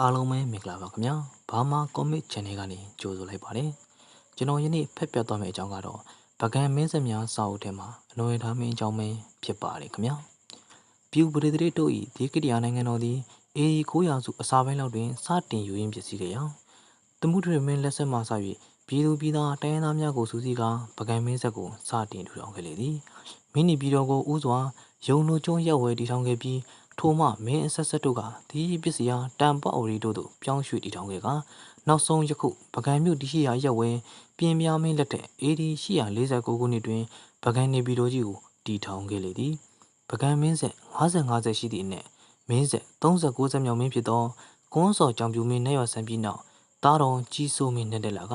အားလုံးပဲမင်္ဂလာပါခင်ဗျာဘာမာ comic channel ကနေကြိုဆိုလိုက်ပါတယ်ကျွန်တော်ယနေ့ဖက်ပြတ်သွားမယ့်အကြောင်းကတော့ဗကန်မင်းစက်များစာအုပ်ထဲမှာအနွယ်ထားမင်းအကြောင်းပဲဖြစ်ပါတယ်ခင်ဗျာပြူပရိသေတို့ဤဒီကတိယနိုင်ငံတော်သည်အေဒီ900စုအစာပိုင်းလောက်တွင်စတင်ယူရင်းဖြစ်စီကြရာတမှုတွေမင်းလက်ဆက်မှစ၍ပြည်သူပြည်သားတိုင်းရင်းသားများကိုစူးစီးကာဗကန်မင်းဆက်ကိုစတင်ထူထောင်ခဲ့လေသည်မိနီပြည်တော်ကိုဥစွာယုံနိုကျွန်းရက်ဝဲတည်ထောင်ခဲ့ပြီး ထိုမှမင်းအဆက်ဆက်တို့ကဒီပစ္စည်းအားတန်ပေါရီတို့သို့ပြောင်းရွှေ့တည်ထောင်ခဲ့ကနောက်ဆုံးယခုပကံမြို့တရှိရာရက်ဝဲပြင်းပြားမင်းလက်ထက် AD 849ခုနှစ်တွင်ပကံနေပြည်တော်ကြီးကိုတည်ထောင်ခဲ့လေသည်ပကံမင်းဆက်55ဆက်ရှိသည့်အနက်မင်းဆက်39ဆက်မြောက်မင်းဖြစ်သောကွန်းစော်ကြောင်ပြူမင်းနဲ့ရဆန်ပြီးနောက်တားတော်ကြီးစိုးမင်းနဲ့တက်လာက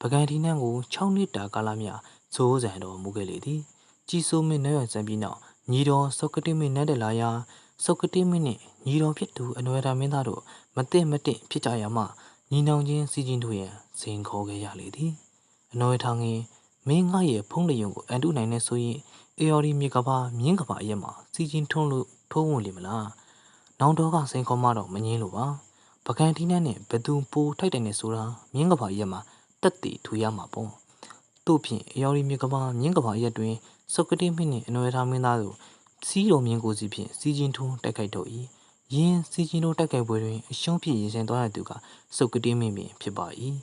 ပကံဒီနန်းကို6နှစ်တာကာလမြသိုးစံတော်မူခဲ့လေသည်ကြီးစိုးမင်းနဲ့ရဆန်ပြီးနောက်ညီတော်စောကတိမင်းနဲ့တက်လာရာ စောကတိမင်းနှင့်ညီတော်ဖြစ်သူအနွယ်တာမင်းသားတို့မသိမတင့်ဖြစ်ကြရမှညီနောင်ချင်းစီချင်းတို့ရန်ဇင်ခေါ်ခဲ့ရလေသည်အနွယ်ထောင်ငင်မင်းငါရဲ့ဖုံးလျုံကိုအန်တုနိုင်နေဆိုရင်အေယော်ဒီမြေကဘာမြင်းကဘာအရက်မှာစီချင်းထုံးလို့ထိုးဝင်လိမ့်မလားနောင်တော်ကစင်ခေါ်မတော့မငင်းလို့ပါပကံတီးနဲ့နဲ့ဘသူပိုထိုက်တယ်နဲ့ဆိုတာမြင်းကဘာအရက်မှာတက်တည်ထူရမှာပေါ့တို့ဖြင့်အေယော်ဒီမြေကဘာမြင်းကဘာအရက်တွင်စောကတိမင်းနှင့်အနွယ်ထားမင်းသားတို့ စီးတော်မြင်းကိုစီဖြင့်စီချင်းထုံးတိုက်ခိုက်တော့၏ယင်းစီချင်းတို့တိုက်ခိုက်ပွဲတွင်အရှုံးဖြစ်ရင်စင်သွားတဲ့သူကစုတ်ကတိမင်းပင်ဖြစ်ပါ၏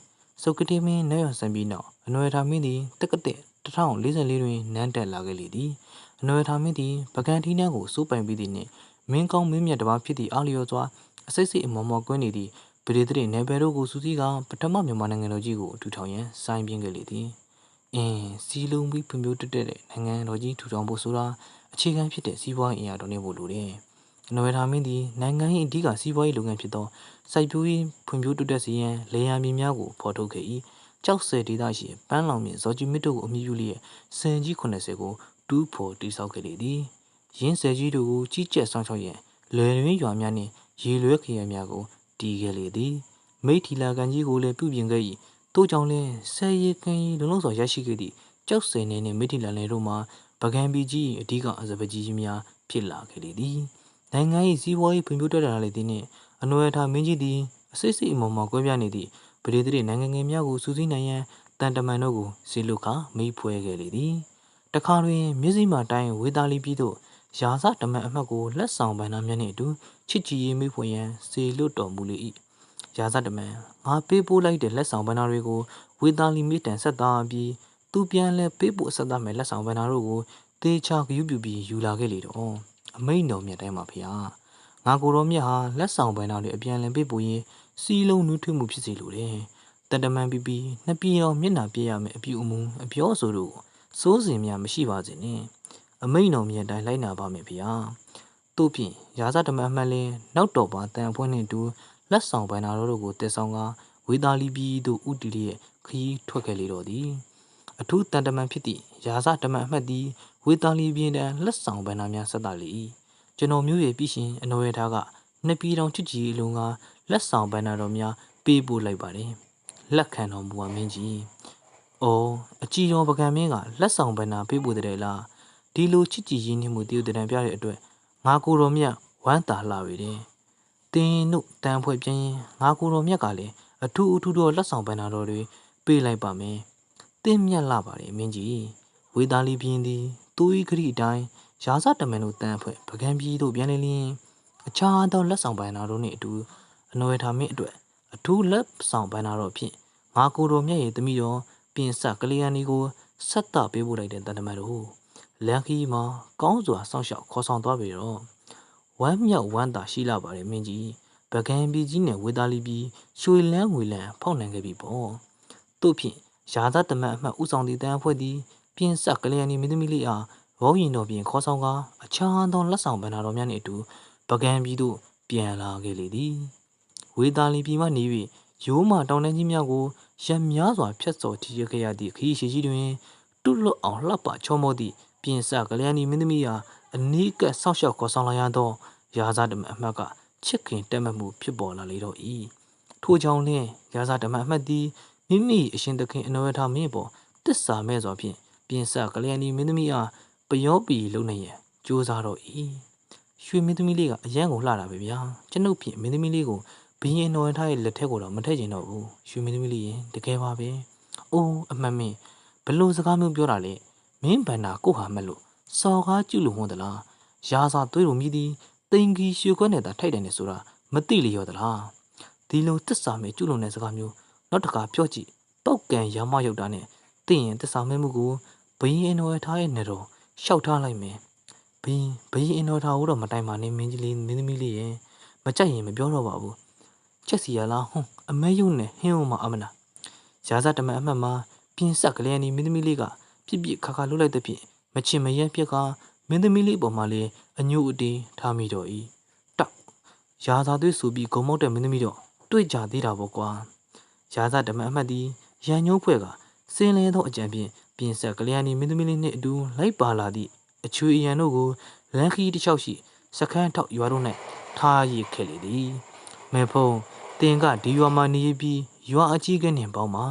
စုတ်ကတိမင်းနဲ့ရဆန်ပြီးနောက်အနွယ်ထားမင်းသည်တက္ကတဲ့1044တွင်နန်းတက်လာခဲ့လေသည်အနွယ်ထားမင်းသည်ပကံထီးနှန်းကိုစိုးပိုင်ပြီးသည့်နှင့်မင်းကောင်းမင်းမြတ်တစ်ပါးဖြစ်သည့်အာလျော်စွာအစိတ်စိတ်အမော်မော်ကွင်းနေသည့်ဗဒေသရေနယ်ပယ်တို့ကိုစူးစီးကပထမမြန်မာနိုင်ငံတော်ကြီးကိုထူထောင်ရန်စိုင်းပြင်းခဲ့လေသည်အင်းစီလုံးပြီးဖွံ့ဖြိုးတက်တဲ့နိုင်ငံတော်ကြီးထူထောင်ဖို့ဆိုတာ အခြေခံဖြစ်တဲ့စီးပွားရေးအရာတော်နေဖို့လိုတယ်။အနော်ရထာမင်းသည်နိုင်ငံ၏အဓိကစီးပွားရေးလုပ်ငန်းဖြစ်သောစိုက်ပျိုးရေးဖွံ့ဖြိုးတိုးတက်စေရန်လေယာဉ်မြေများကိုဖော်ထုတ်ခဲ့၏။ကြောက်စဲဒေသရှိပန်းလောင်မြင့်ဇော်ကြီးမစ်တို့ကိုအမိပြုလျက်စံကြီး80ကိုတူးဖော်တိစောက်ခဲ့လေသည်။ရင်းဆယ်ကြီးတို့ကိုကြီးကြပ်ဆောင်ချောက်ရန်လွယ်လွင်ရွာများနှင့်ရေလွဲခရံများကိုတီးခဲ့လေသည်။မိထီလာကန်ကြီးကိုလည်းပြုပြင်ခဲ့၏။ထို့ကြောင့်လည်းဆယ်ရီကန်ကြီးလုံလုံစွာရရှိခဲ့သည့်ကြောက်စဲနေနှင့်မိထီလာနယ်တို့မှာ ပကံပီကြီးအဓိကအစပကြီးများဖြစ်လာခဲ့လေသည်နိုင်ငံ၏စီးပွားရေးဖွံ့ဖြိုးတက်လာလေသည်နှင့်အနွယ်ထားမင်းကြီးသည်အစိတ်စိတ်အမော်မော်ကွဲပြားနေသည့်ဗဒေသရေနိုင်ငံငယ်များကိုစူးစီးနိုင်ရန်တန်တမန်တို့ကိုစီလုခမိဖွဲခဲ့လေသည်တခါတွင်မြစည်းမာတိုင်းဝေသားလီပြည်သို့ရာဇတမန်အမှတ်ကိုလက်ဆောင်ပန်းနာများနှင့်အတူချစ်ကြည်ရေးမိဖွယ်ရန်စေလွတ်တော်မူလေ၏ရာဇတမန်ငါပေးပို့လိုက်တဲ့လက်ဆောင်ပန်းနာတွေကိုဝေသားလီမိတန်ဆက်သားပြီး သူပြန်လဲပေးပို့ဆက်သားမဲ့လက်ဆောင်ပန်းနာတို့ကိုတေချာဂယူပြူပြီးယူလာခဲ့လေတော့အမိန်တော်မြတ်တိုင်းမှာဖေဟာငါကိုတော်မြတ်ဟာလက်ဆောင်ပန်းနာတွေအပြန်လည်ပေးပို့ရင်စီလုံးနူးထွေးမှုဖြစ်စေလိုတယ်တန်တမန်ပြီးပြီးနှစ်ပြည်တော်မျက်နှာပြည့်ရမယ်အပြူအမူအပြောအဆိုတို့စိုးစင်များမရှိပါစေနဲ့အမိန်တော်မြတ်တိုင်းလိုက်နာပါမယ်ဖေဟာတို့ဖြင့်ရာဇဓမ္မအမှန်လင်းနောက်တော်ပါတန်အဖွဲနှင့်တူလက်ဆောင်ပန်းနာတို့ကိုတည်ဆောင်ကဝေသားလီပြည်သို့ဥတီလျက်ခရီးထွက်ခဲ့လေတော့သည် အထူးတန်တမန်ဖြစ်သည့်ရာဇဓမ္မအမှတ်သည်ဝေတာလီပြင်းတန်လက်ဆောင်ဗန္နာများဆက်တာလေကျွန်တော်မျိုးရဲ့ပြည်ရှင်အနော်ရထားကနှစ်ပြည်တော်ချစ်ကြည်လုံးကလက်ဆောင်ဗန္နာတော်များပေးပို့လိုက်ပါတယ်လက်ခံတော်မူပါမင်းကြီး။အော်အကြည်တော်ပကံမင်းကလက်ဆောင်ဗန္နာပေးပို့တဲ့လားဒီလိုချစ်ကြည်ရင်းနှီးမှုတည်တံပြတဲ့အတွက်ငါကိုတော်မြတ်ဝမ်းသာလှပေတယ်။တင်းတို့တန်ဖွဲ့ပြင်းရင်ငါကိုတော်မြတ်ကလည်းအထူးအထူးတော်လက်ဆောင်ဗန္နာတော်တွေပေးလိုက်ပါမယ်။ တင်းမြတ်လှပါတယ်မင်းကြီး။ဝေသားလီပြင်းသည်သူ၏ခရီးအတိုင်းရာဇတမန်တို့တန်းဖွဲ့ပကံပြည်သို့ပြန်လေလျင်အခြားသောလက်ဆောင်ပန်းနာတို့နှင့်အတူအနွယ်ထားမင်းအတွက်အထူးလက်ဆောင်ပန်းနာတို့ဖြင့်ငါကိုယ်တော်မြတ်ရဲ့တမိတော်ပြင်ဆကလျာဏီကိုဆက်တာပေးပို့လိုက်တဲ့တန်တမန်တို့လန်ခီမှာကောင်းစွာစောင့်ရှောက်ခေါ်ဆောင်သွားပြီတော့ဝမ်းမြောက်ဝမ်းသာရှိလာပါတယ်မင်းကြီးပကံပြည်ကြီးနဲ့ဝေသားလီပြည်ရွှေလန်းငွေလန်းဖောက်နိုင်ခဲ့ပြီပေါ့တို့ဖြင့် ရာဇတမန်အမှတ်ဥဆောင်သည့်တန်းဖွဲ့သည်ပြင်ဆကလျာဏီမင်းသမီးလေးအားဝေါရင်တော်ပြင်ခေါ်ဆောင်ကအခြားသောလက်ဆောင်ဗန္နာတော်များနှင့်အတူပကံပြည်သို့ပြန်လာခဲ့လေသည်ဝေသားလီပြည်မှနေ၍ရိုးမတောင်တန်းကြီးများကိုရံများစွာဖြတ်စော်ကြည့်ရခဲ့ရသည့်ခရီးရှိရှိတွင်တွတ်လွတ်အောင်လှပချောမောသည့်ပြင်ဆကလျာဏီမင်းသမီးအားအနီးကပ်ဆောက်ရှောက်ခေါ်ဆောင်လာရသောရာဇဓမ္မအမှတ်ကချစ်ခင်တက်မှတ်မှုဖြစ်ပေါ်လာလေတော့၏ထို့ကြောင့်လင်းရာဇဓမ္မအမှတ်သည် မိမိအရှင်သခင်အနောရထမင်းပေါ်တစ္ဆာမဲ့စွာဖြင့်ပြင်ဆကလျာဏီမင်းသမီးအားပယောပီလုံနေရန်ကြိုးစားတော့၏ရွှေမင်းသမီးလေးကအရန်ကိုလှတာပဲဗျာကျွန်ုပ်ဖြင့်မင်းသမီးလေးကိုဘီရင်တော်ထားရဲ့လက်ထက်ကိုတော့မထည့်ချင်တော့ဘူးရွှေမင်းသမီးလေးရင်တကယ်ပါပဲအိုးအမှန်မင်းဘလို့စကားမျိုးပြောတာလေမင်းဗန္နာကိုဟာမက်လို့စော်ကားကျူလို့ဝန်သလားရာစာသွေးလိုမြည်သည်တင်ကြီးရွှေခွက်နဲ့သာထိုက်တယ်နေဆိုတာမသိလျော်သလားဒီလိုတစ္ဆာမဲကျူလို့တဲ့စကားမျိုး နောက်တစ်ခါပြောကြည့်ပောက်ကံရမရောက်တာနဲ့သိရင်တစ္ဆာမဲမှုကိုဘီရင်တော်ထားရဲ့နေတော့ရှောက်ထားလိုက်မယ်ဘီဘီရင်တော်ထားတော့မတိုင်ပါနဲ့မင်းကြီးလေးမင်းသမီးလေးရင်မကြိုက်ရင်မပြောတော့ပါဘူးချက်စီရလားဟွန်းအမဲယုံနဲ့ဟင်းအောင်မအမနာရာဇတမန်အမှတ်မှာပြင်းဆက်ကလေးနီမင်းသမီးလေးကပြစ်ပြစ်ခါခါလှုပ်လိုက်တဲ့ဖြင့်မချင်မရဲပြက်ကမင်းသမီးလေးပေါ်မှာလေအညို့အတေးထားမိတော့ဤတောက်ရာဇသွေးဆူပြီးဂုံမောက်တဲ့မင်းသမီးတော့တွေ့ကြသေးတာပေါ့ကွာ ရာဇတမန်အမှတ်ဒီရန်ညိုးဖွဲ့ကစင်းလဲသောအကြံဖြင့်ပြင်းဆက်ကလေးနီမင်းသမီးလေးနှင့်အတူလိုက်ပါလာသည့်အချွေအရန်တို့ကိုလန်ခီတစ်လျှောက်ရှိစခန်းထောက်ရွာတို့၌ထားရစ်ခဲ့လေသည်မေဖုံတင်ကဒီရွာမှာနေပြီးရွာအကြီးကနေပေါင်းမှာ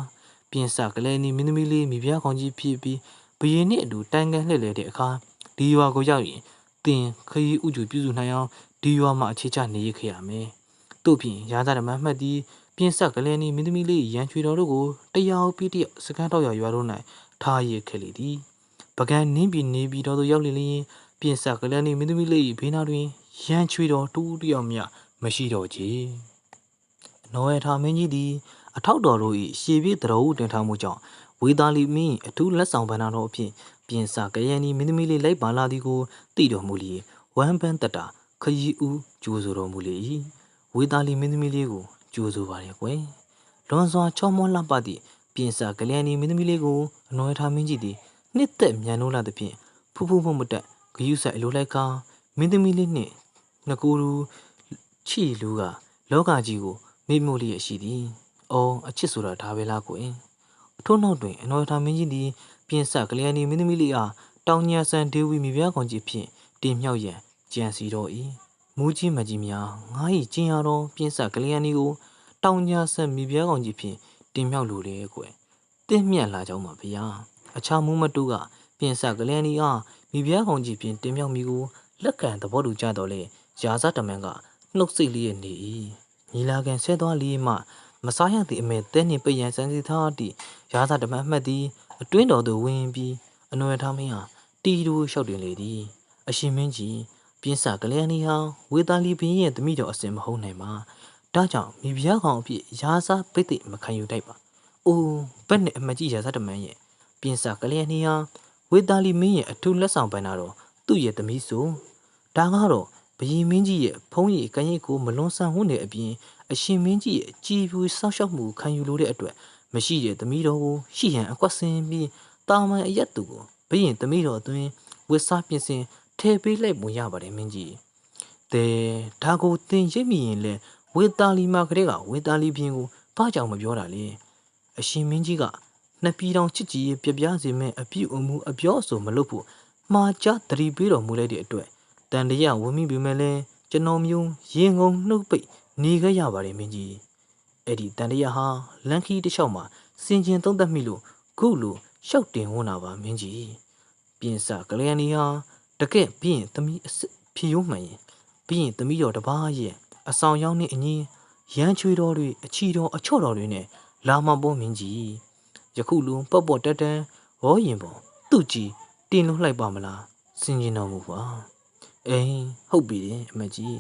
ပြင်စကလေးနီမင်းသမီးလေးမိဖုရားကောင်းကြီးဖြစ်ပြီးဘယင်းနဲ့အတူတိုင်ကန်လှည့်လေတဲ့အခါဒီရွာကိုရောက်ရင်တင်ခရီးဥကျူပြုစုနိုင်အောင်ဒီရွာမှာအခြေချနေရခဲ့ရမယ်။တို့ဖြင့်ရာဇဓမ္မမှတ်သည် ပြင်ဆက်ကလေးနီမင်းသမီးလေးရန်ချွေတော်တို့ကိုတရားပြီးတယောက်စကန်တော့ရွာရွာတို့၌ထားရခဲ့လေသည်။ပကံနင်းပြီးနေပြီးတော်သို့ရောက်လေလျင်ပြင်ဆက်ကလေးနီမင်းသမီးလေးဘေးနာတွင်ရန်ချွေတော်တူတယောက်မျှမရှိတော့ကြ။နော်ဝဲထာမင်းကြီးသည်အထောက်တော်တို့၏ရှေပြည့်တတော်ဦးတင်ထားမှုကြောင့်ဝေသားလီမင်းအထူးလက်ဆောင်ပန်းတော်တို့အဖြစ်ပြင်စာကရန်နီမင်းသမီးလေးလိုက်ပါလာသည်ကိုသိတော်မူလျင်ဝမ်ပန်းတတာခရီးဦးကြိုးဆိုတော်မူလေ၏ဝေသားလီမင်းသမီးလေးကို ကြိုးဆိုပါရကွယ်လွန်စွာချောမောလှပသည့်ပြင်စာကလျန်နီမင်းသမီးလေးကိုအနော်ဝဲထာမင်းကြီးသည်နှစ်သက်မြန်နိုးလာသဖြင့်ဖူးဖူးမမတက်ဂယုဆိုင်အလိုလိုက်ကာမင်းသမီးလေးနှင့်ငကူရူချီလူကလောကကြီးကိုမိမို့လျက်ရှိသည်။အော်အချစ်ဆိုတာဒါပဲလားကိုင်။အထို့နောက်တွင်အနော်ထာမင်းကြီးသည်ပြင်ဆက်ကလျာဏီမင်းသမီးလေးအားတောင်ညာဆန်ဒေဝီမိဖုရားကောင်ကြီးဖြင့်တင်မြှောက်ရန်ကြံစီတော်၏။ မူးကြီးမကြီးများငါ၏ကျင်ရတော်ပြင်ဆက်ကလျာဏီကိုတောင်ညာဆန်မိဖုရားကောင်ကြီးဖြင့်တင်မြှောက်လိုလေကွယ်။တင့်မြတ်လာကြောင်းပါဗျာ။အခြားမူးမတူကပြင်ဆက်ကလျာဏီအားမိဖုရားကောင်ကြီးဖြင့်တင်မြှောက်မိကိုလက်ခံသဘောတူကြတော်လေရာဇတမန်ကနှုတ်ဆိတ်လျက်နေ၏။ညီလာခံဆဲသွားလီမှမစားရသည့်အမေတဲနှင့်ပိတ်ရန်စံစီထားသည့်ရာဇဓမ္မအမှတ်သည်အတွင်းတော်သို့ဝင်ပြီးအနွယ်ထားမင်းဟာတီတိုလျှောက်တင်လေသည်အရှင်မင်းကြီး ပြင်းစာကလျာဏီဟာဝေတာလီဘင်းရဲ့တမိတော်အစင်မဟုတ်နိုင်ပါဒါကြောင့်မိဖုရားကောင်အဖြစ်ရာဇပိတ်သိမခံယူတတ်ပါအိုးဘက်နဲ့အမကြီးရာဇဓမ္မရဲ့ပြင်းစာကလျာဏီဟာဝေတာလီမင်းရဲ့အထူးလက်ဆောင်ပန်းတော်သူ့ရဲ့သမီးဆိုဒါကတော့ဘယင်မင်းကြီးရဲ့ဖုံးရည်ကရင်ကိုမလွန်ဆန်ဝန်းတဲ့အပြင်အရှင်မင်းကြီးရဲ့ကြည်ဖြူစောက်ရှောက်မှုခံယူလိုတဲ့အတွက်မရှိတဲ့သမီးတော်ကိုရှိရန်အကွက်ဆင်းပြီးတာမန်အရက်သူကိုဘယင်သမီးတော်အတွင်းဝစ်စားပြင်ဆင် ထဲပေးလိုက်ပုံရပါတယ်မင်းကြီးတဲဒါကိုတင်ရိပ်မိရင်လဲဝေတာလီမာကလေးကဝေတာလီပြင်းကိုဘာကြောင့်မပြောတာလဲအရှင်မင်းကြီးကနှစ်ပြည်တော်ချစ်ကြည်ရေးပြပြစေမဲ့အပြုအမူအပြောအဆိုမလုပ်ဖို့မှားကြတတိပေးတော်မူလိုက်တဲ့အတွက်တန်တရဝမိပြီမဲ့လဲကျွန်တော်မျိုးရင်ငုံနှုတ်ပိတ်နေခဲ့ရပါတယ်မင်းကြီးအဲ့ဒီတန်တရဟာလန်ခီတစ်လျှောက်မှာစင်ကျင်သုံးသက်မိလို့ခုလိုရှောက်တင်ဝန်းတာပါမင်းကြီးပြင်စကလျာဏီဟာ တကက်ပြီးရင်သမီးအစ်ဖြီယိုးမှန်ရင်ပြီးရင်သမီးတော်တစ်ပါးရဲ့အဆောင်ရောက်နေအငင်းရမ်းချွေတော်တွေအချီတော်အချော့တော်တွေနဲ့လာမပေါ်မင်းကြီးယခုလူပော့ပော့တက်တန်ဝေါ်ရင်ပေါ်သူ့ကြီးတင်လို့လိုက်ပါမလားစင်ကျင်တော်မူပါအေးဟုတ်ပြီအမကြီး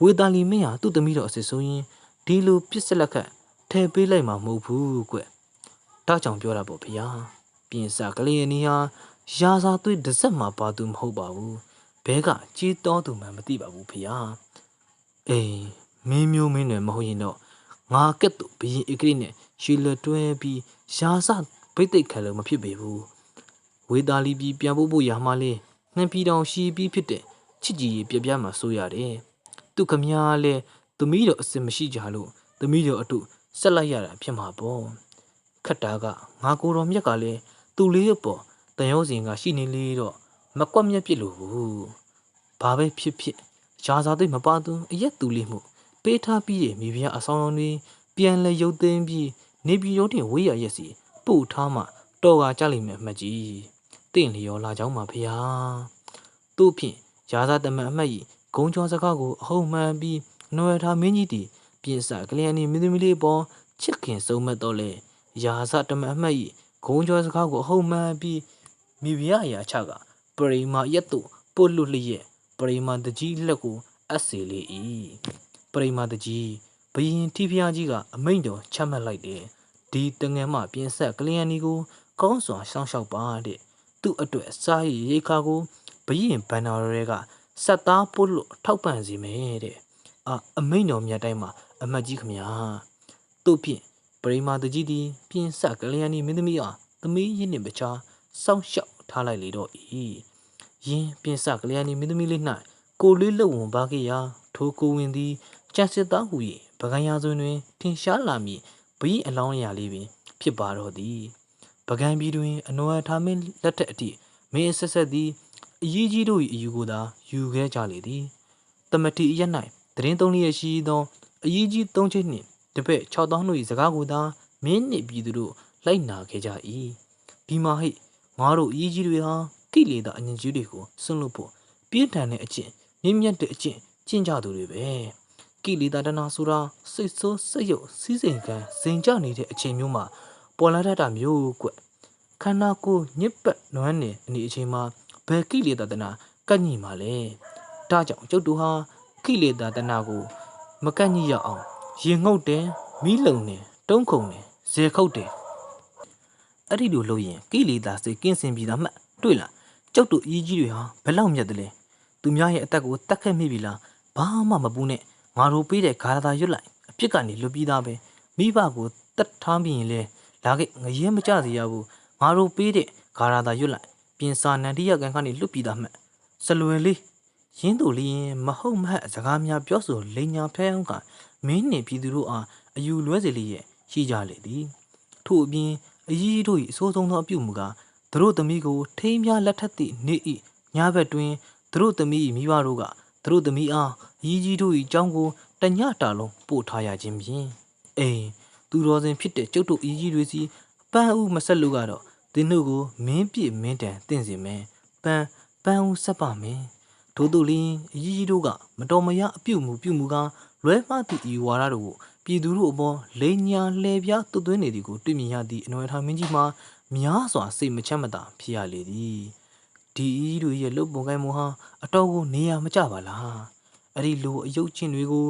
ဝေတာလီမင်းဟာသူ့သမီးတော်အစ်စ်ဆိုရင်ဒီလိုပြစ်စလက်ခတ်ထဲပေးလိုက်မှာမဟုတ်ဘူးကွတောက်ကြောင်ပြောတာပေါ့ဗျာပြင်စာကလေးနီဟာ ရာစာသွေးတစ်စက်မှာပါသူမဟုတ်ပါဘူးဘဲကကြီးတော်သူမှမသိပါဘူးဖေဟာအေးမင်းမျိုးမင်းတွေမဟုတ်ရင်တော့ငါကက်တူဘရင်အကရိနဲ့ရှီလတွဲပြီးရာစာဗိတ်သိက်ခံလို့မဖြစ်ပေဘူးဝေတာလီပြည်ပြန်ဖို့ဖို့ရာမလေးနှံပီတောင်ရှီပြီးဖြစ်တဲ့ချစ်ကြည်ပြပြမှာစိုးရတယ်သူခမညာလဲသမီးတော်အစင်မရှိကြလို့သမီးတော်အတုဆက်လိုက်ရတာဖြစ်မှာပေါ့ခတ်တာကငါကိုယ်တော်မြက်ကလည်းသူ့လေးရပေါ် တန်ရုံးစင်ကရှိနေလေတော့မကွက်မြက်ပြစ်လို့ဘူးဘာပဲဖြစ်ဖြစ်ရာဇာသိမပါသူအရက်သူလေးမှု ပေးထားပြီးရဲ့မိဖုရားအဆောင်တော်တွေပြန်လဲရုပ်သိမ်းပြီးနေပြည်တော်တင်ဝေးရရက်စီပို့ထားမှတော်ကကြလိမ့်မယ်အမှတ်ကြီးတင့်လျော်လာကြောင်းပါဖေဟာသူ့ဖြင့်ရာဇာတမန်အမှတ်ဤဂုံကျော်စကားကိုအဟုတ်မှန်ပြီးနွယ်ထားမင်းကြီးတီပြင်စကလျာဏီမင်းသမီးလေးပေါ်ချစ်ခင်ဆုံးမတ်တော့လေရာဇတမအမှတ်ဤဂုံကျော်စကားကိုအဟုတ်မှန်ပြီး မိဖုရားအရာချကပရိမာရက်တို့ပုတ်လွတ်လျက်ပရိမာတကြီးလက်ကိုအပ်စေလေ၏ပရိမာတကြီးဘယင်ထိဖျားကြီးကအမိန့်တော်ချမှတ်လိုက်တယ်ဒီတငယ်မပြင်ဆက်ကလျာဏီကိုကောင်းစွာရှောင်းရှောက်ပါတဲ့သူ့အတွက်စားရည်ရိတ်ခါကိုဘရင်ဘန်နာရဲကစက်သားပုတ်လို့ထောက်ပံ့စီမယ်တဲ့အာအမိန့်တော်မြတ်တိုင်းမှာအမတ်ကြီးခမညာတို့ဖြင့်ပရိမာတကြီးသည်ပြင်ဆက်ကလျာဏီမင်းသမီးအားသမီးရင်းနှင့်ပချာ စောင့်ရှောက်ထားလိုက်လေတော့၏ယင်းပြင်ဆကလျာဏီမင်းသမီးလေး၌ကိုလေးလုံဝန်ပါခဲ့ရာထိုကိုဝင်သည်ကျန်စစ်သားဟူ၍ပကံရာဇဝင်တွင်ထင်ရှားလာမည်ဘရင်အလောင်းအရာလေးပင် ဖြစ်ပါတော့သည်ပကံပြည်တွင် အနောထားမင်းလက်ထက်အထိမင်းအဆက်ဆက်သည်အရေးကြီးတို့၏အယူကိုသာယူခဲ့ကြလေသည်တမတိအရက်၌တရင်သုံးလျက်ရှိသောအရေးကြီးသုံးချက်နှင့်တပည့်6တောင်းတို့၏စကားကိုသာမင်းနှင့်ပြည်သူတို့လိုက်နာခဲ့ကြ၏ဒီမှာဟိ ငါတို့အရေးကြီးတွေဟာကိလေသာအငြင်းကြီးတွေကိုဆွန့်လွတ်ဖို့ပြင်းထန်တဲ့အကျင့်မြင့်မြတ်တဲ့အကျင့်ကျင့်ကြသူတွေပဲကိလေသာတဏဆိုတာစိတ်ဆိုးစိတ်ယုတ်စီးစိမ်ကံစင်ကြနေတဲ့အချိန်မျိုးမှာပေါ်လာတတ်တာမျိုးကွခန္ဓာကိုယ်ညစ်ပတ်နွမ်းနေအနေအချိန်မှာဘယ်ကိလေသာတဏကန့်ညီမှာလဲဒါကြောင့်ကျုပ်တို့ဟာကိလေသာတဏကိုမကန့်ညီရအောင်ရင်ငုတ်တယ်မီးလုံတယ်တုံးခုန်တယ်ဇေခုတ်တယ် အဲ့ဒီလိုလုပ်ရင်ကိလေသာစိတ်ကင်းစင်ပြီးသားမှတ်တွေ့လားကျုပ်တို့အကြီးကြီးတွေဟာဘယ်လောက်မြတ်တယ်လဲသူများရဲ့အသက်ကိုတတ်ခဲ့မိပြီလားဘာမှမပူးနဲ့ငါတို့ပေးတဲ့ဂါရသာရွတ်လိုက်အပြစ်ကနေလွတ်ပြီးသားပဲမိဘကိုတတ်ထားပြီးရင်လေလာခဲ့ငရဲမကြစေရဘူးငါတို့ပေးတဲ့ဂါရသာရွတ်လိုက်ပြင်စာနန္ဒီယကန်ကနေလွတ်ပြီးသားမှတ်စလွယ်လေးရင်းတို့လျင်မဟုတ်မဟတ်စကားများပြောဆိုလိန်ညာဖဲအောင်ကမင်းနှင့်ပြည်သူတို့အားအယူလွဲစေလျက်ရှိကြလေသည်ထို့အပြင် အကြီးတို့၏အဆိုးဆုံးသောအပြုမူကားသူတို့သမီးကိုထိမ်းများလက်ထက်သည့်နေ့၏ညဘက်တွင်သူတို့သမီး၏မိဘတို့ကသူတို့သမီးအားအကြီးကြီးတို့၏အကြောင်းကိုတညတာလုံးပို့ထားရခြင်းဖြင့်အိမ်သူတော်စင်ဖြစ်တဲ့ကျုပ်တို့အကြီးကြီးတွေစီပန်းဦးမဆက်လို့ကတော့တင်းတို့ကိုမင်းပြစ်မင်းတန်တင့်စီမယ်ပန်းပန်းဦးဆက်ပါမယ်ထို့သူလျင်အကြီးကြီးတို့ကမတော်မရအပြုတ်မှုပြုတ်မှုကလွဲမှားသည့်ဤဝါဒတို့ကို ပြည်သူတို့အပေါ်လိန်ညာလှည့်ပြားသွတ်သွင်းနေသည်ကိုတွေ့မြင်ရသည့်အနွယ်ထားမင်းကြီးမှာများစွာစိတ်မချမ်းမသာဖြစ်ရလေသည်ဒီဤတို့ရဲ့လုတ်ပုံကိုင်းမှုဟာအတော်ကိုနေရမကြပါလားအဲ့ဒီလိုအယုတ်ချင်းတွေကို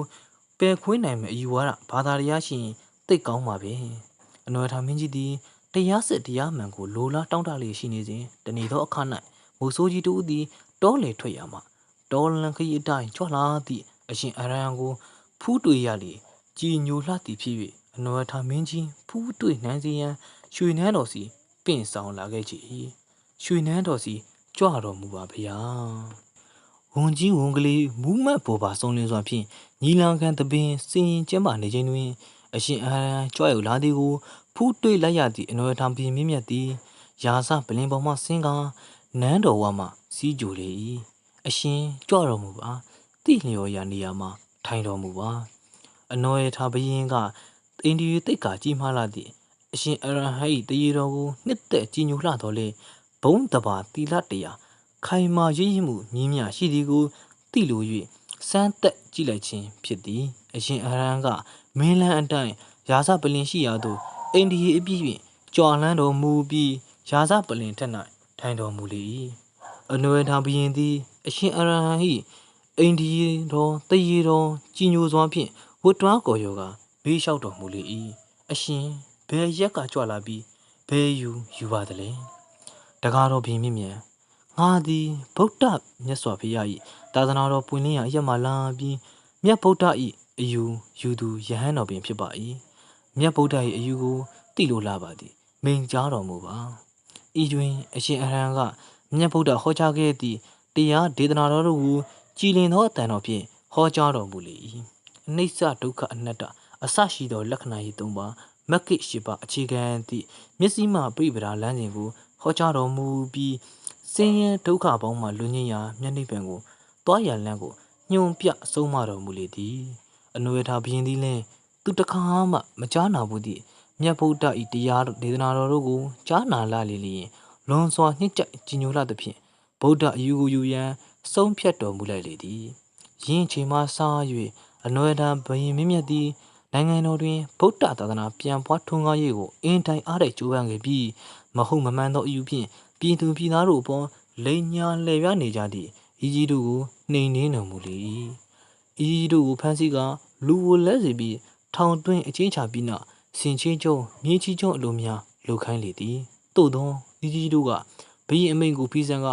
ပယ်ခွင်းနိုင်မယ့်အယူဝါဒဘာသာတရားရှင်တိတ်ကောင်းပါပဲအနွယ်ထားမင်းကြီးသည်တရားစစ်တရားမှန်ကိုလိုလားတောင်းတလေးရှိနေစဉ်တနေ့သောအခါ၌မိုးဆိုးကြီးတို့သည်တောလေထွက်ရမှတောလန်ခရီးအတိုင်းကြွလာသည့်အရှင်အရန်ကိုဖူးတွေ့ရလေ ကြည်ညိုလှသည်ဖြစ်၍အနော်ထာမင်းကြီးဖူးတွေ့နှမ်းစီရန်ရွှေနှန်းတော်စီပင့်ဆောင်လာခဲ့ကြ၏ရွှေနှန်းတော်စီကြွတော်မူပါဗျာဝန်ကြီးဝန်ကလေးမူးမတ်ပေါ်ပါဆုံးလင်းစွာဖြင့်ညီလန်ခံတပင်စင်ရင်ကျင်းပါနေခြင်းတွင်အရှင်အာရန်ကြွရောက်လာသည်ကိုဖူးတွေ့လိုက်ရသည့်အနော်ထာပြင်မြင့်မြတ်သည်ရာဇပလင်ပေါ်မှဆင်းကားနန်းတော်ဝမှစီးကြိုလေ၏အရှင်ကြွတော်မူပါတိလျော်ရာနေရာမှာထိုင်တော်မူပါ အနော်ရထားဘရင်ကအိန္ဒိယတိတ်ကကြီးမားလာသည့်အရှင်အရဟံ၏တရေတော်ကိုနှစ်သက်ကြည်ညိုလှတော်လေဘုံတဘာတီလတရာခိုင်မာရည်ရည်မှုမြင်းမြရှိသည်ကိုသိလို၍စမ်းသက်ကြည့်လိုက်ခြင်းဖြစ်သည်အရှင်အရဟံကမင်းလန်းအတိုင်းရာဇပလင်ရှိရာသို့အိန္ဒိယအပြည့်ဖြင့်ကြွာလန်းတော်မူပြီးရာဇပလင်ထက်၌ထိုင်တော်မူလေ၏အနွယ်ထားဘရင်သည် အရှင်အရဟံ၏အိန္ဒိယတော်တရေတော်ကြီးညိုစွာဖြင့် ဝတ်တွားကော်ရောကဘေးလျှောက်တော်မူလေ၏အရှင်ဘယ်ရက်ကကြွလာပြီးဘယ်ယူယူပါသလဲတကားတော်ဘင်းမြင့်မြန်ငါသည်ဗုဒ္ဓမြတ်စွာဘုရား၏သာသနာတော်ပွင့်လင်းရာအရက်မှလာပြီးမြတ်ဗုဒ္ဓ၏အယူယူသူယဟန်တော်ပင်ဖြစ်ပါ၏မြတ်ဗုဒ္ဓ၏အယူကိုသိလိုလာပါသည်မိန်ကြားတော်မူပါဤတွင်အရှင်အရဟံကမြတ်ဗုဒ္ဓဟောကြားခဲ့သည့်တရားဒေသနာတော်တို့ကိုကြည်လင်သောအတန်တော်ဖြင့်ဟောကြားတော်မူလေ၏ အနိစ္စဒုက္ခအနတ္တအစရှိသောလက္ခဏာ၏သုံးပါးမက္ကိရှိပါအခြေခံသည့်မျက်စိမှပြိပဒါလမ်းစဉ်ကိုဟောကြားတော်မူပြီးဆင်းရဲဒုက္ခပေါင်းမှလွန်ညင်ရာမျက်နှိပ်ပံကိုတွားရလန်းကိုညှုံပြဆုံးမတော်မူလေသည်အနွယ်ထားဘရင်သည်လည်းသူတခါမှမကြားနာဘူးသည့်မြတ်ဗုဒ္ဓ၏တရားဒေသနာတော်တို့ကိုကြားနာလာလေလျင်လွန်စွာနှိမ့်ကြကြီးညိုလာသဖြင့်ဗုဒ္ဓအယူကိုယူရန်ဆုံးဖြတ်တော်မူလိုက်လေသည်ယင်းချိန်မှစ၍ အနွယ်ထံဘယင်မင်းမြတ်သည်နိုင်ငံတော်တွင်ဗုဒ္ဓသာသနာပြန်ပွားထွန်းကားရေးကိုအင်တိုင်အားတဲ့ကြိုးပမ်းခဲ့ပြီးမဟုတ်မမှန်သောအယူဖြင့်ပြည်သူပြည်သားတို့အပေါ်လိန်ညာလှည့်ပြနေကြသည့်ဤကြီးတို့ကိုနှိမ်နင်းတော်မူလေ၏ဤကြီးတို့ကိုဖမ်းဆီးကလူကိုလဲစေပြီးထောင်တွင်းအချင်းချပြီးနောက်စင်ချင်းကျုံမြေကြီးကျုံအလိုများလှုပ်ခိုင်းလေသည်သို့သောဤကြီးတို့ကဘယင်အမိန်ကိုပြီးစံက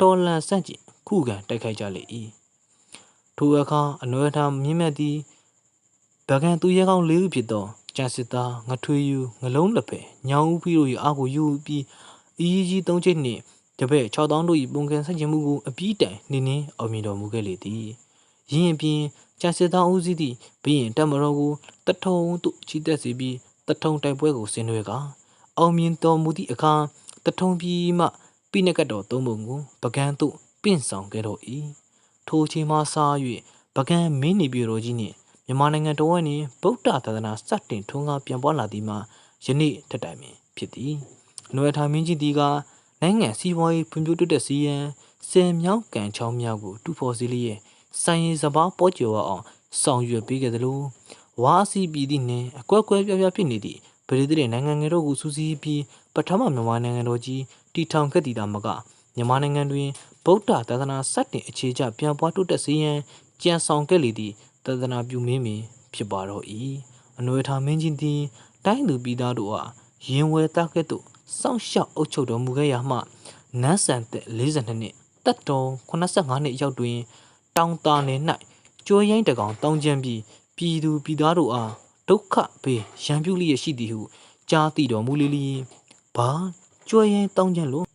တော်လန်ဆန့်ကျင်ခုခံတိုက်ခိုက်ကြလေ၏ ထိုအခါအနွယ်ထံမြင့်မြတ်သည်ဗကန်သူရဲကောင်းလေးဦးဖြစ်သောကျန်စစ်သားငထွေယူငလုံးလက်ဖက်ညောင်ဦးပြီးတို့၏အာကိုယူပြီးအီးကြီးသုံးချိတ်နှင့်တပည့်6000တို့၏ပုံကန်ဆက်ကျင်မှုကိုအပြီးတိုင်နင်းနှင်းအောင်မြင်တော်မူခဲ့လေသည်ရင်းပြင်ကျန်စစ်သားဦးစီးသည့်ဘရင်တက်မတော်ကိုတထုံသို့ချီတက်စေပြီးတထုံတိုက်ပွဲကိုဆင်နွှဲကာအောင်မြင်တော်မူသည့်အခါတထုံပြည်မှပိနကတ်တော်သုံးပုံကိုပကန်းသို့ပင့်ဆောင်ခဲ့တော်၏ ထိုအချိန်မှစ၍ပကန်းမင်းနေပြည်တော်ကြီးနှင့်မြန်မာနိုင်ငံတော်ဝင်နှင့်ဗုဒ္ဓသာသနာစတင်ထွန်းကားပြန်ပွားလာသည်မှာယနေ့ထက်တိုင်ပင်ဖြစ်သည်။နွယ်ထာမင်းကြီးသည်ကနိုင်ငံစီးပွားရေးဖွံ့ဖြိုးတိုးတက်စေရန်ဆယ်မြောင်းကန်ချောင်းများကိုတူဖော်စေလျက်စိုင်းရည်စပါးပေါ်ကျော်အောင်ဆောင်ရွက်ပေးခဲ့သလိုဝါစီပြည်သည့်နှင့်အကွက်ကွဲပြားပြားဖြစ်နေသည့်ဗြိတိန်နိုင်ငံငယ်တို့ကိုစူးစီးပြီးပထမမြန်မာနိုင်ငံတော်ကြီးတည်ထောင်ခဲ့သည်သာမကမြန်မာနိုင်ငံတွင် ဗုဒ္ဓသာသနာစတင်အခြေချပြန်ပွားတိုးတက်စေရန်ကြံဆောင်ခဲ့လေသည့်တဒနာပြုမင်းမင်ဖြစ်ပါတော့၏အနွယ်ထာမင်းကြီးသည်တိုင်းသူပြည်သားတို့အားရင်ဝယ်သားကဲ့သို့စောင့်ရှောက်အုပ်ချုပ်တော်မူခဲ့ရာမှနန်းဆန်သက်42နှစ်တက်တော်85နှစ်ရောက်တွင် တောင်တာနယ်၌ကြိုးရိုင်းတကောင်တောင်းကျမ်းပြီးပြည်သူပြည်သားတို့အားဒုက္ခဘေးရန်ပြုလျက်ရှိသည်ဟုကြားသိတော်မူလေလျင်ဘာကြွယ်ရင်တောင်းကျမ်းလို့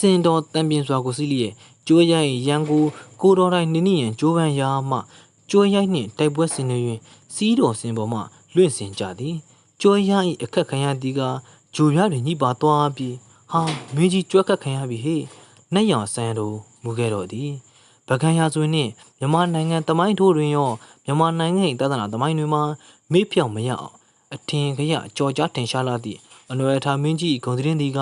စင်တော်တံပြင်စွာကိုစီးလျက်ကြိုးရိုင်းရန်ကိုကိုတော်တိုင်းနင်းနည်းရန်ကြိုးပမ်းရာမှကြိုးရိုင်းနှင့်တိုက်ပွဲဆင်နေတွင်စီးတော်စင်ပေါ်မှလွင့်စင်ကြသည်ကြိုးရိုင်းအခက်ခံရသည်ကဂျိုပြားတွင်ညှိပါသွားပြီးဟာမင်းကြီးကြွက်ခတ်ခံရပြီဟေ့နှက်ရောင်ဆန်းတို့မူခဲ့တော်သည်ဗကန်ရာဇဝင်နှင့်မြန်မာနိုင်ငံတမိုင်းထိုးတွင်ရောမြန်မာနိုင်ငံ၏သာသနာတမိုင်းတွင်မှာမေ့ပြောင်မရအောင်အထင်ကရကြော်ကြားတင်ရှားလာသည့်အနွယ်ထာမင်းကြီးဂုံသတင်းသည်က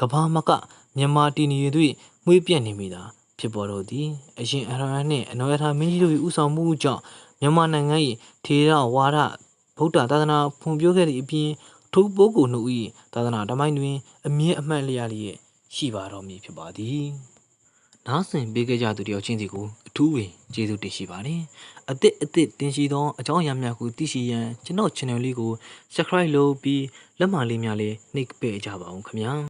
ကဘာမက မြန်မာတည်နေ၍မှွေးပြက်နေမိတာဖြစ်ပေါ်တော့သည်အရှင်အရဟံနှင့်အနွယ်ထာမင်းကြီးတို့၏ဥဆောင်မှုကြောင့်မြန်မာနိုင်ငံ၏ထေရဝါဒဗုဒ္ဓသာသနာဖွံ့ဖြိုးခဲ့သည့်အပြင်ထိုပုဂ္ဂိုလ်နှုတ်၏သာသနာတမိုင်းတွင် အမြင့်အမှတ်လျက်လျက်ရှိပါတော်မူဖြစ်ပါသည်နားဆင်ပေးခဲ့ကြသူတယောက်ချင်းစီကိုအထူးပင်ကျေးဇူးတင်ရှိပါတယ်အသစ်အသစ်တင်ရှိသောအကြောင်းအရာများကိုသိရှိရန်ကျွန်တော် channel လေးကို subscribe လုပ်ပြီးလက်မလေးများလေးနှိပ်ပေးကြပါအောင်ခင်ဗျာ